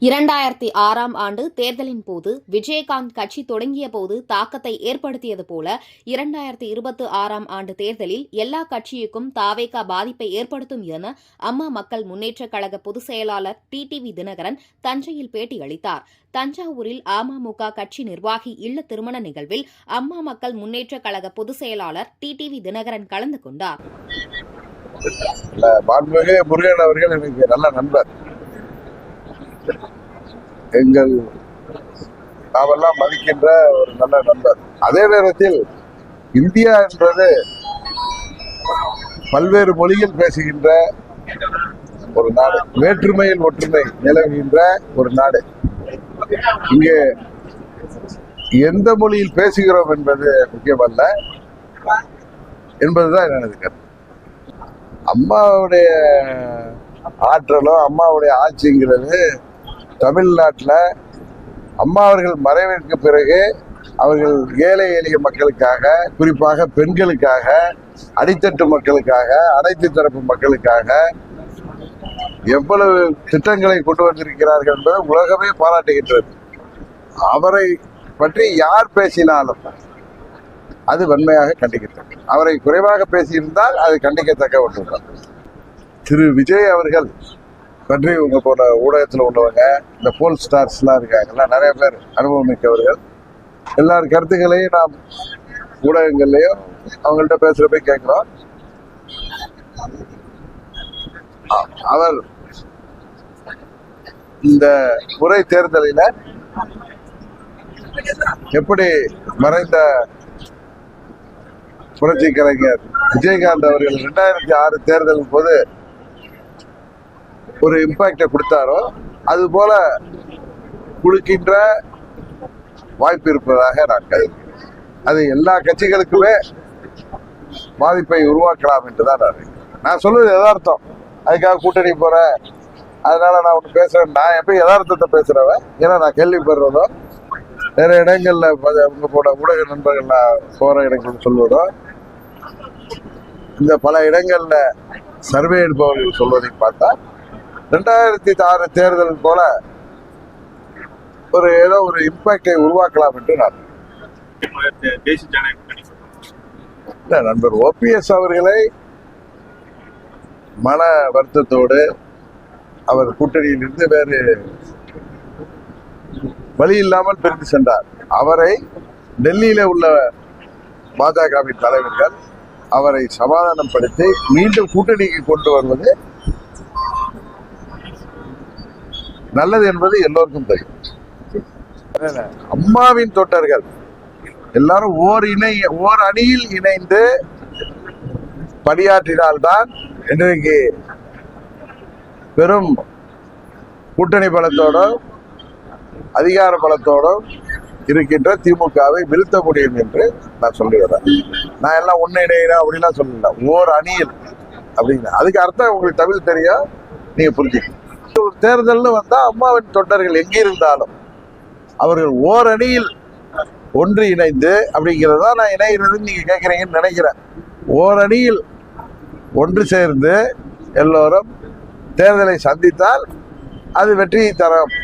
இரண்டாயிரத்தி ஆறாம் ஆண்டு தேர்தலின் போது விஜயகாந்த் கட்சி தொடங்கிய போது தாக்கத்தை ஏற்படுத்தியது போல இரண்டாயிரத்தி இருபத்தி ஆறாம் ஆண்டு தேர்தலில் எல்லா கட்சியுக்கும் தாவேகா பாதிப்பை ஏற்படுத்தும் என அம்மா மக்கள் முன்னேற்றக் கழக பொதுச் செயலாளர் டிடிவி தினகரன் தஞ்சையில் பேட்டியளித்தார். தஞ்சாவூரில் அமமுக கட்சி நிர்வாகி இல்ல திருமண நிகழ்வில் அம்மா மக்கள் முன்னேற்றக் கழக பொதுச் செயலாளர் டிடிவி தினகரன் கலந்து கொண்டார். முருகன் அவர்கள் எனக்கு நல்ல நண்பர். எங்கள் நாமெல்லாம் மதிக்கின்ற ஒரு நல்ல நண்பர். அதே நேரத்தில் இந்தியா என்பது பல்வேறு மொழியில் பேசுகின்ற ஒரு நாடு. வேற்றுமையில் ஒற்றுமை நிலவுகின்ற ஒரு நாடு. இங்கே எந்த மொழியில் பேசுகிறோம் என்பது முக்கியமல்ல. என்பதுதான் எனது கருத்து. அம்மாவுடைய ஆற்றலும் அம்மாவுடைய ஆட்சிங்கிறது தமிழ்நாட்டில் அம்மா அவர்கள் மறைவிற்கு பிறகு அவர்கள் ஏழை எளிய மக்களுக்காக குறிப்பாக பெண்களுக்காக அடித்தட்டு மக்களுக்காக அனைத்து தரப்பு மக்களுக்காக எவ்வளவு திட்டங்களை கொண்டு வந்திருக்கிறார்கள் என்பதை உலகமே பாராட்டுகின்றது. அவரை பற்றி யார் பேசினாலும் அது வன்மையாக கண்டிக்கத்தக்க அவரை குறைவாக பேசியிருந்தால் அது கண்டிக்கத்தக்க ஒன்றுதான் திரு. விஜய் அவர்கள் நன்றி உங்க போன ஊடகத்தில் உள்ளவங்க இந்த போல் ஸ்டார்ஸ்லாம் இருக்காங்கல்ல நிறைய பேர் அனுபவம் மிக்கவர்கள். எல்லார் கருத்துக்களையும் நாம் ஊடகங்கள்லையும் அவங்கள்ட்ட பேசுறப்ப கேட்குறோம். அவர் இந்த முறை தேர்தலில் எப்படி மறைந்த புரட்சி கலைஞர் விஜயகாந்த் அவர்கள் ரெண்டாயிரத்தி ஆறு தேர்தலின் போது ஒரு இம்பாக்டை கொடுத்தாரோ அது போல கொடுக்கின்ற வாய்ப்பு இருப்பதாக நான் கருதுகிறேன். அது எல்லா கட்சிகளுக்குமே பாதிப்பை உருவாக்கலாம் என்று தான் நான் நான் சொல்வது யதார்த்தம். அதுக்காக கூட்டணி போகிறேன் அதனால நான் ஒன்று பேசுகிறேன் நான் எப்பயும் யதார்த்தத்தை பேசுகிறவன் ஏன்னா நான் கேள்விப்படுறதும் நிறைய இடங்களில் பல- உங்க போன ஊடக நண்பர்கள் நான் போகிற இடங்கள் சொல்வதும் இந்த பல இடங்களில் சர்வே எடுப்பவர்கள் சொல்வதை பார்த்தா ரெண்டாயிரத்தி ஆறு தேர்தல் போல ஒரு ஏதோ ஒரு இம்பாக்டை உருவாக்கலாம் என்று நான் நண்பர் ஓபிஎஸ் அவர்களை மன வருத்தத்தோடு அவர் கூட்டணியிலிருந்து வேறு வழி இல்லாமல் பிரிந்து சென்றார். அவரை டெல்லியில உள்ள பாஜகவின் தலைவர்கள் அவரை சமாதானப்படுத்தி மீண்டும் கூட்டணிக்கு கொண்டு வருவது நல்லது என்பது எல்லோருக்கும் தெரியும். அம்மாவின் தொண்டர்கள் எல்லாரும் ஓர் இணை ஓர் அணியில் இணைந்து பணியாற்றினால்தான் இன்றைக்கு பெரும் கூட்டணி பலத்தோடும் அதிகார பலத்தோடும் இருக்கின்ற திமுகவை வீழ்த்த முடியும் என்று நான் சொல்லுகிறேன். நான் எல்லாம் ஒன்னு இணையிறேன் அப்படிலாம் சொல்லல. ஓர் அணியில் அப்படின்னு. அதுக்கு அர்த்தம் உங்களுக்கு தமிழ் தெரியும் நீங்க புரிஞ்சுக்கணும். தேர்தல்னு வந்தால் அம்மாவின் தொண்டர்கள் எங்கிருந்தாலும் அவர்கள் ஓரணியில் ஒன்று இணைந்து அப்படிங்கிறது தான் நான் இணைகிறதுன்னு நீங்கள் கேட்குறீங்கன்னு நினைக்கிறேன். ஓரணியில் ஒன்று சேர்ந்து எல்லோரும் தேர்தலை சந்தித்தால் அது வெற்றியை தரும்.